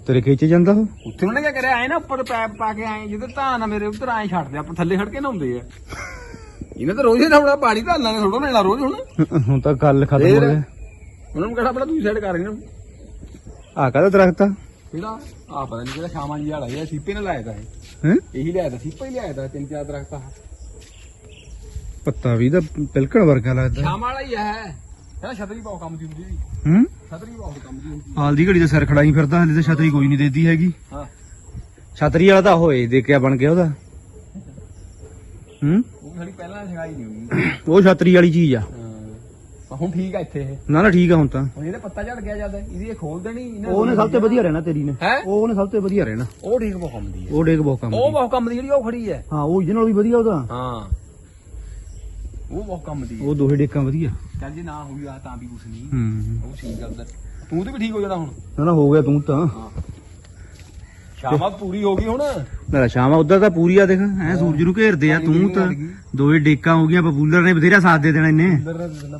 ਤੇਰੇ ਖੇਚ ਜਾਂਦਾ ਉਹ? ਉੱਥੇ ਉਹਨੇ ਕੀ ਕਰਿਆ? ਆਏ ਨਾ ਉੱਪਰ ਪੈਪ ਪਾ ਕੇ ਆਏ ਜਿੱਧਰ ਧਾਨ ਮੇਰੇ ਉੱਧਰ ਆਏ ਛੱਡਦੇ ਆਪਾਂ ਥੱਲੇ ਖੜ ਕੇ ਨਹਾਉਂਦੇ ਆ। ਇਹਨਾਂ ਤਾਂ ਰੋਜ਼ ਹੀ ਨਾ ਪਾਣੀ ਤਾਂ ਨੇ ਥੋੜਾ ਲੈਣਾ ਰੋਜ਼ ਹੁਣ। ਹੁਣ ਤਾਂ ਗੱਲ ਖਤਮ ਹੋ ਫੇਰ? ਗਈ। ਉਹਨਾਂ ਨੂੰ ਕਿਹੜਾ ਆਪਣਾ ਦੂਜੀ ਸਾਈਡ ਕਰ ਨੂੰ ਆ ਕਾਹਦਾ ਦਰਖਤ ਆ? ਕਿਹੜਾ? ਆ ਪਤਾ ਨਹੀਂ ਕਿਹੜਾ ਸ਼ਾਮਾਂ ਜੀ ਵਾਲਾ ਇਹ ਸੀਪੇ ਨੇ ਲਾਇਆ ਤਾਂ ਇਹ। ਹੈ? ਇਹੀ ਲਿਆਇਆ ਤਾਂ ਸੀਪਾ ਹੀ ਲਿਆਇਆ ਤਾਂ ਤਿੰਨ ਚਾਰ ਦਰਖਤ ਆ ਪੱਤਾ ਵੀ ਤਾਂ ਪਿਲਕਣ ਵਰਗਾ ਲੱਗਦਾ। ਸ਼ਾਮ ਵਾਲਾ ਹੀ ਹੈ ਕਹਿੰਦਾ ਛਤਰੀ ਬਹੁਤ ਕੰਮ ਦੀ ਹੁੰਦੀ ਸੀ। ਹੂੰ? ਛਤਰੀ ਬਹੁਤ ਕੰਮ ਦੀ ਹੁੰਦੀ ਹਾਲ ਦੀ ਘੜੀ ਤਾਂ ਸਿਰ ਖੜਾਈ ਫਿਰਦਾ ਹਲੇ ਤਾਂ ਛਤਰੀ ਕੋਈ ਨਹੀਂ ਦੇਦੀ ਹੈਗੀ। ਹਾਂ। ਛਤਰੀ ਵਾਲਾ ਤਾਂ ਹੋਏ ਦੇਖਿਆ ਬਣ ਗਿਆ ਉਹਦਾ। ਹੂੰ? ਉਹ ਸਾਡੀ ਪਹਿਲਾਂ ਸਿਖਾਈ ਨਹੀਂ ਹੋਈ ਉਹ ਛਤਰੀ ਵਾਲੀ ਚੀਜ਼ ਆ। ਹੁਣ ਠੀਕ ਆ ਇੱਥੇ ਇਹ। ਨਾ ਨਾ ਠੀਕ ਆ ਹੁਣ ਤਾਂ। ਹੁਣ ਇਹਦੇ ਪੱਤਾ ਝੜ ਗਿਆ ਜਦ ਇਹਦੀ ਇਹ ਖੋਲ ਦੇਣੀ ਇਹਨਾਂ ਉਹਨੇ ਸਭ ਤੋਂ ਵਧੀਆ ਰਹਿਣਾ ਤੇਰੀ ਨੇ। ਉਹ ਉਹਨੇ ਸਭ ਤੋਂ ਵਧੀਆ ਰਹਿਣਾ। ਉਹ ਠੀਕ ਬਹੁਤ ਕੰਮ ਦੀ ਹੈ ਉਹ ਡੇਕ ਬਹੁਤ ਕੰਮ ਉਹ ਦੀ। ਬਹੁਤ ਕੰਮ ਦੀ ਜਿਹੜੀ ਉਹ ਖੜੀ ਹੈ ਹਾਂ ਉਹ ਇਹਦੇ ਨਾਲ ਵੀ ਵਧੀਆ ਉਹਦਾ। ਹਾਂ। ਉਹ ਬਹੁਤ ਕੰਮ ਦੀ ਉਹ ਦੋਹੇ ਡੇਕਾਂ ਵਧੀਆ। ਚੱਲ ਜੇ ਨਾ ਹੋਈ ਆ ਤਾਂ ਵੀ ਕੁਛ ਨਹੀਂ। ਹੂੰ। ਉਹ ਠੀਕ ਕਰਦਾ ਤੂੰ ਤੇ ਵੀ ਠੀਕ ਹੋ ਜਾਣਾ ਹੁਣ। ਨਾ ਨਾ ਹੋ ਗਿਆ ਤੂੰ ਤਾਂ। ਸ਼ਾਮਾਂ ਪੂਰੀ ਹੋ ਗਈ ਹੁਣ। ਮੇਰਾ ਸ਼ਾਮਾ ਉਧਰ ਤਾਂ ਪੂਰੀ ਆ ਦੇਖ ਐ ਸੂਰਜ ਨੂੰ ਘੇਰਦੇ ਆ ਤੂੰ ਤਾਂ ਦੋਏ ਡੇਕਾਂ ਹੋ ਗਈਆਂ ਪਪੂਲਰ ਨੇ ਬਥੇਰਾ ਸਾਥ ਦੇ ਦੇਣਾ ਇਹਨੇ। ਦਾ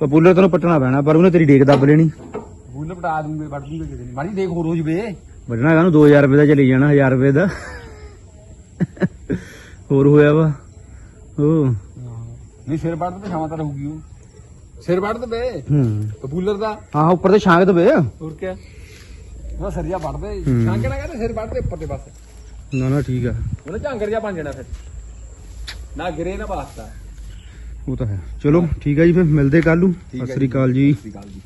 ਪਪੂਲਰ ਤੈਨੂੰ ਪੱਟਣਾ ਪੈਣਾ ਪਰ ਉਹਨੇ ਤੇਰੀ ਡੇਕ ਦੱਬ ਲੈਣੀ। ਬੂਲਰ ਪਟਾ ਦੂੰਗੇ ਵੱਢ ਦੂੰਗੇ ਕਿਤੇ ਨਹੀਂ ਮਾੜੀ ਦੇਖ ਹੋ ਜਵੇ। ਵੱਢਣਾ ਹੈਗਾ ਨੂੰ 2000 ਰੁਪਏ ਦਾ ਚਲੀ ਜਾਣਾ 1000 ਰੁਪਏ ਦਾ। ਹੋਰ ਹੋਇਆ ਵਾ। ਉਹ ਨਹੀਂ ਸਿਰ ਵੱਢ ਤੇ ਸ਼ਾਮਾਂ ਤਾਂ ਰਹੂਗੀ ਉਹ। ਸਿਰ ਵੱਢ ਤੇ ਬੇ ਹੂੰ। ਕਪੂਲਰ ਦਾ। ਹਾਂ ਉੱਪਰ ਤੇ ਛਾਂਗ ਦਵੇ ਹੋਰ ਕੀ ਉਹ ਸਰੀਆ ਵੱਢਦੇ। ਹੂੰ। ਛਾਂਕੇ ਨਾ ਕਹਿੰਦੇ? ਸਿਰ ਵੱਢ ਦੇ ਉੱਪਰ ਤੇ ਬਸ ਨਾ ਨਾ ਠੀਕ ਆ। ਉਹਨੇ ਝਾਂਗਰ ਜਿਹਾ ਬਣ ਜਾਣਾ ਫਿਰ। ਨਾ ਗਿਰੇ ਨਾ ਵਾਸਤਾ ਉਹ ਤਾਂ ਹੈ। ਚਲੋ ਠੀਕ ਆ ਜੀ ਫਿਰ ਮਿਲਦੇ ਕੱਲ ਨੂੰ। ਠੀਕ ਹੈ ਸਤਿ ਸ੍ਰੀ ਅਕਾਲ ਜੀ। ਸਤਿ ਸ਼੍ਰੀ ਅਕਾਲ ਜੀ।